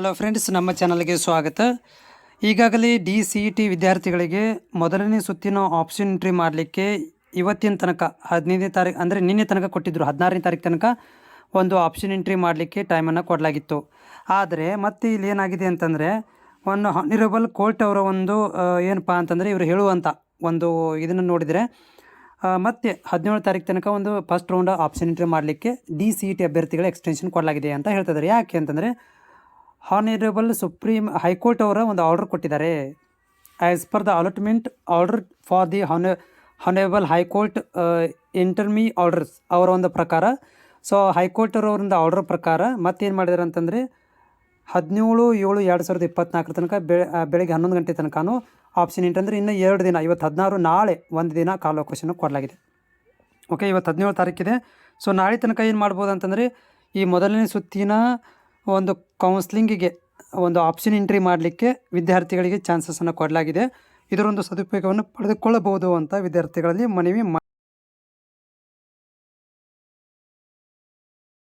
Hello friends ನಮ್ಮ ಚಾನಲ್ಗೆ ಸ್ವಾಗತ. ಈಗಾಗಲೇ ಡಿ ಸಿ ಇ ಟಿ ವಿದ್ಯಾರ್ಥಿಗಳಿಗೆ ಮೊದಲನೇ ಸುತ್ತಿನ ಆಪ್ಷನ್ ಎಂಟ್ರಿ ಮಾಡಲಿಕ್ಕೆ ಇವತ್ತಿನ ತನಕ, ಹದಿನೈದನೇ ತಾರೀಕು ಅಂದರೆ ನಿನ್ನೆ ತನಕ ಕೊಟ್ಟಿದ್ದರು ಹದಿನಾರನೇ ತಾರೀಕು ತನಕ ಒಂದು ಆಪ್ಷನ್ ಎಂಟ್ರಿ ಮಾಡಲಿಕ್ಕೆ ಟೈಮನ್ನು ಕೊಡಲಾಗಿತ್ತು. ಆದರೆ ಮತ್ತೆ ಇಲ್ಲಿ ಏನಾಗಿದೆ ಅಂತಂದರೆ, ಒಂದು ಹಾನಿರಬಲ್ ಕೋರ್ಟ್ ಅವರ ಒಂದು ಏನಪ್ಪ ಅಂತಂದರೆ ಇವರು ಹೇಳುವಂಥ ಒಂದು ಇದನ್ನು ನೋಡಿದರೆ ಮತ್ತೆ ಹದಿನೇಳು ತಾರೀಕು ತನಕ ಒಂದು ಫಸ್ಟ್ ರೌಂಡ್ ಆಪ್ಷನ್ ಎಂಟ್ರಿ ಮಾಡಲಿಕ್ಕೆ ಡಿ ಸಿ ಇ ಟಿ ಅಭ್ಯರ್ಥಿಗಳ ಎಕ್ಸ್ಟೆನ್ಷನ್ ಕೊಡಲಾಗಿದೆ ಅಂತ ಹೇಳ್ತಿದ್ದಾರೆ ಯಾಕೆ ಅಂತಂದರೆ ಹಾನಿರಬಲ್ ಸುಪ್ರೀಂ ಹೈಕೋರ್ಟ್ ಅವರ ಒಂದು ಆರ್ಡರ್ ಕೊಟ್ಟಿದ್ದಾರೆ. As per the allotment order for the hon honourable high court interim orders ಅವರ ಒಂದು ಪ್ರಕಾರ. ಸೊ ಹೈಕೋರ್ಟ್ ಅವರಿಂದ ಆರ್ಡರ್ ಪ್ರಕಾರ ಮತ್ತೇನು ಮಾಡಿದ್ದಾರೆ ಅಂತಂದರೆ ಹದಿನೇಳು, ಏಳು, ಎರಡು ಸಾವಿರದ ಇಪ್ಪತ್ನಾಲ್ಕರ ತನಕ ಬೆಳೆ ಬೆಳಗ್ಗೆ ಹನ್ನೊಂದು ಗಂಟೆ ತನಕನೂ ಆಪ್ಷನ್ ಎಂಟಂದರೆ ಇನ್ನು ಎರಡು ದಿನ, ಇವತ್ತು ಹದಿನಾರು, ನಾಳೆ ಒಂದು ದಿನ ಕಾಲಾವಕಾಶನ ಕೊಡಲಾಗಿದೆ. ಓಕೆ ಇವತ್ತು ಹದಿನೇಳು ತಾರೀಕಿದೆ. ಸೊ ನಾಳೆ ತನಕ ಏನು ಮಾಡ್ಬೋದು ಅಂತಂದರೆ ಈ ಮೊದಲನೇ ಸುತ್ತಿನ ಒಂದು ಕೌನ್ಸ್ಲಿಂಗಿಗೆ ಒಂದು ಆಪ್ಷನ್ ಎಂಟ್ರಿ ಮಾಡಲಿಕ್ಕೆ ವಿದ್ಯಾರ್ಥಿಗಳಿಗೆ ಚಾನ್ಸಸನ್ನು ಕೊಡಲಾಗಿದೆ. ಇದರೊಂದು ಸದುಪಯೋಗವನ್ನು ಪಡೆದುಕೊಳ್ಳಬಹುದು ಅಂತ ವಿದ್ಯಾರ್ಥಿಗಳಲ್ಲಿ ಮನವಿ ಮಾ